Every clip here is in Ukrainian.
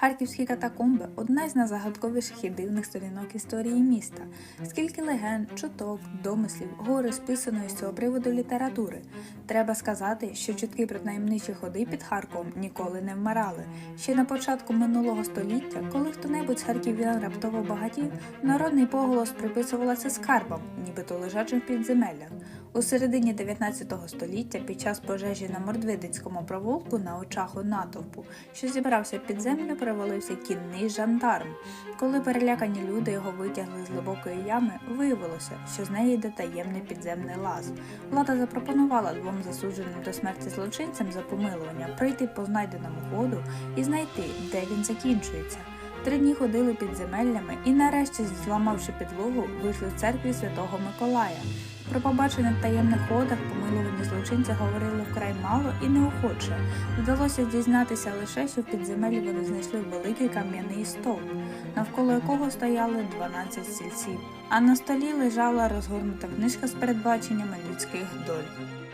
Харківські катакомби одна з найзагадковіших і дивних сторінок історії міста. Скільки легенд, чуток, домислів, гори списаної з цього приводу літератури. Треба сказати, що чутки про таємничі ходи під Харковом ніколи не вмирали. Ще на початку минулого століття, коли хто-небудь з харків'ян раптово багатів, народний поголос приписувалося скарбам, нібито лежачим в підземеллях. У середині 19 століття під час пожежі на Мордвидицькому провулку на очах у натовпу, що зібрався під землю, перевалився кінний жандарм. Коли перелякані люди його витягли з глибокої ями, виявилося, що з неї йде таємний підземний лаз. Влада запропонувала двом засудженим до смерті злочинцям за помилування прийти по знайденому ходу і знайти, де він закінчується. Три дні ходили підземеллями і, нарешті, зламавши підлогу, вийшли в церкві святого Миколая. Про побачених таємних ходах помилувані злочинці говорили вкрай мало і неохоче. Вдалося дізнатися лише, що в підземеллі вони знайшли великий кам'яний стовп, навколо якого стояли 12 стільців, а на столі лежала розгорнута книжка з передбаченнями людських доль.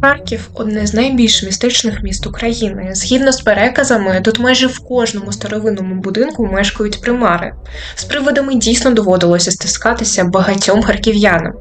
Харків одне з найбільш містичних міст України. Згідно з переказами, тут майже в кожному старовинному будинку мешкають примари. З приводами дійсно доводилося стискатися багатьом харків'янам.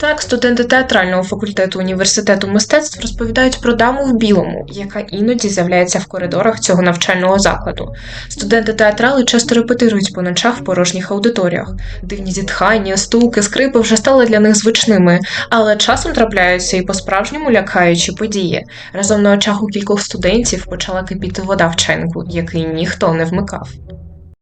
Так, студенти театрального факультету університету мистецтв розповідають про даму в білому, яка іноді з'являється в коридорах цього навчального закладу. Студенти театрали часто репетирують по ночах в порожніх аудиторіях. Дивні зітхання, стуки, скрипи вже стали для них звичними, але часом трапляються і по-справжньому лякаючі події. Разом на очах у кількох студентів почала кипіти вода в чайнику, який ніхто не вмикав.